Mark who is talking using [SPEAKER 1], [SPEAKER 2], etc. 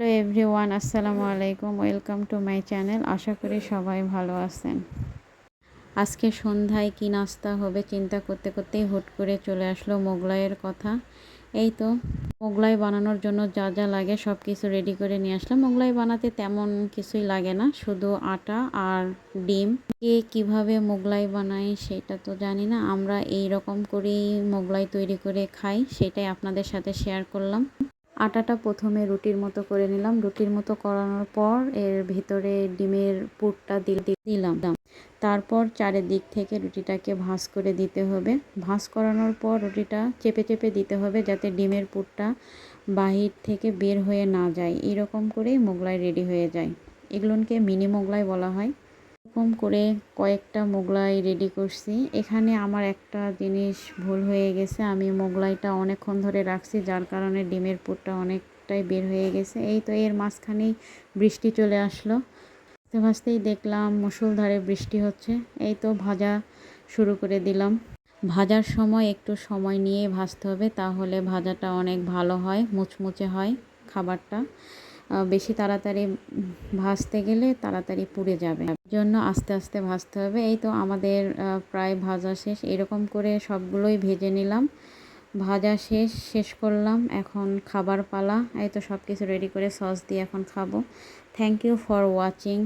[SPEAKER 1] Hello everyone, আসসালামু আলাইকুম, welcome to my channel. আশা করি সবাই ভালো আছেন। আজকে সন্ধ্যায় কি নাস্তা হবে চিন্তা করতে করতেই হুট করে চলে আসলো মোগলাইয়ের কথা। এই তো, মোগলাই বানানোর জন্য যা যা লাগে সব কিছু রেডি করে নিয়ে আসলাম। মোগলাই বানাতে তেমন কিছুই লাগে না, শুধু আটা আর ডিম। কে কীভাবে মোগলাই বানাই সেটা তো জানি না। আমরা এই রকম করেই মোগলাই তৈরি করে খাই, সেটাই আপনাদের সাথে শেয়ার করলাম। আটাটা প্রথমে রুটির মতো করে নিলাম। রুটির মতো করানোর পর এর ভেতরে ডিমের পুরটা দিলাম। তারপর চারিদিক থেকে রুটিটাকে ভাঁজ করে দিতে হবে। ভাঁজ করানোর পর রুটিটা চেপে চেপে দিতে হবে যাতে ডিমের পুরটা বাহির থেকে বের হয়ে না যায়। এরকম করেই মোগলাই রেডি হয়ে যায়। এগুলোকে মিনি মোগলাই বলা হয়। এরকম করে কয়েকটা মোগলাই রেডি করছি। এখানে আমার একটা জিনিস ভুল হয়ে গেছে, আমি মোগলাইটা অনেকক্ষণ ধরে রাখছি, যার কারণে ডিমের পুরটা অনেকটাই বের হয়ে গেছে। এই তো এর মাঝখানেই বৃষ্টি চলে আসলো। ভাজতে ভাজতেই দেখলাম মুসুলধারে বৃষ্টি হচ্ছে। এই তো ভাজা শুরু করে দিলাম। ভাজার সময় একটু সময় নিয়ে ভাজতে হবে, তাহলে ভাজাটা অনেক ভালো হয়, মুচমুচে হয় খাবারটা। বেশি তাড়াতাড়ি ভাজতে গেলে তাড়াতাড়ি পুড়ে যাবে। জন্য আস্তে আস্তে ভাজতে হবে। এই তো আমাদের প্রায় ভাজা শেষ। এরকম করে সবগুলোই ভেজে নিলাম। ভাজা শেষ শেষ করলাম। এখন খাবার পালা। এই তো সব কিছু রেডি করে সস দিয়ে এখন খাব। Thank you for watching